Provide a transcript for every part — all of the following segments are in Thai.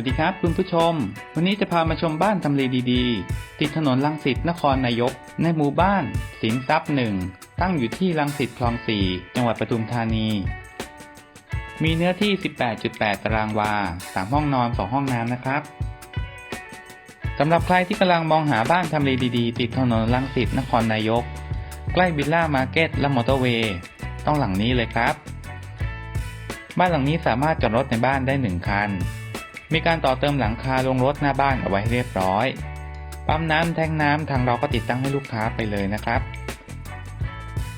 วัสดีครับคุณผู้ชม วันนี้จะพามาชมบ้านทำเลดีๆ ติดถนนลังสิตนครนายก ในหมู่บ้าน สิงทรัพย์หนึ่งตั้งอยู่ที่ลังสิตคลอง4จังหวัดปทุมธานี มีเนื้อที่ 18.8 ตารางวา 3 ห้องนอน 2 ห้องน้ำนะครับสำหรับใครที่กำลังมองหาบ้านทำเลดีๆ ติดถนนลังสิตนครนายก ใกล้บิลล่ามาร์เก็ตและมอเตอร์เวย์ต้องหลังนี้เลยครับ บ้านหลังนี้สามารถจอดรถในบ้านได้ 1 คัน มีการต่อเติมหลังคาลงรถหน้าบ้านเอาไว้เรียบร้อย ปั๊มน้ำแทงน้ำทางเราก็ติดตั้งให้ลูกค้าไปเลยนะครับ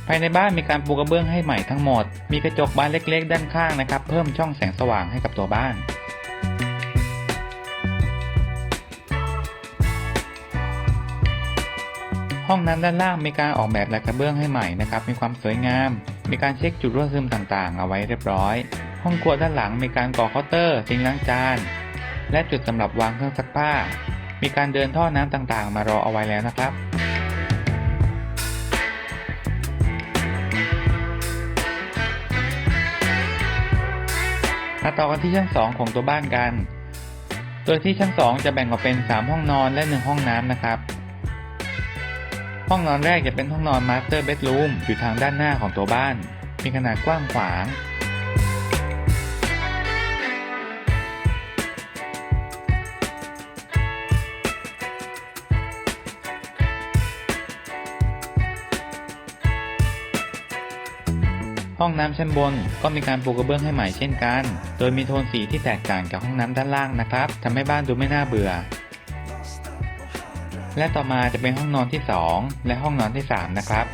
ภายในบ้านมีการปูกระเบื้องให้ใหม่ทั้งหมด มีกระจกบานเล็กๆ ด้านข้างนะครับ เพิ่มช่องแสงสว่างให้กับตัวบ้าน ห้องน้ำด้านล่างมีการออกแบบลายกระเบื้องให้ใหม่นะครับ มีความสวยงาม มีการเช็คจุดรั่วซึมต่างๆ เอาไว้เรียบร้อย ห้องครัวด้านหลังมีการก่อเคาน์เตอร์ซิงล้างจาน และจุดสำหรับวางเครื่องซักผ้า มีการเดินท่อน้ำต่างๆ มารอเอาไว้แล้วนะครับมาต่อกันที่ชั้น 2 ของตัวบ้านกัน โดยที่ชั้น 2 จะแบ่งออกเป็น 3 ห้องนอนและ 1 ห้องน้ำนะครับ ห้องนอนแรกจะเป็นห้องนอนมาสเตอร์เบดรูมอยู่ทางด้านหน้าของตัวบ้าน มีขนาดกว้างขวาง ห้องน้ำชั้นบนก็มีการปูกระเบื้องให้ใหม่เช่นกัน โดยมีโทนสีที่แตกต่างจากห้องน้ำด้านล่างนะครับทำให้บ้านดูไม่น่าเบื่อ และต่อมาจะเป็นห้องนอนที่ 2 และห้องนอนที่ 3 นะครับ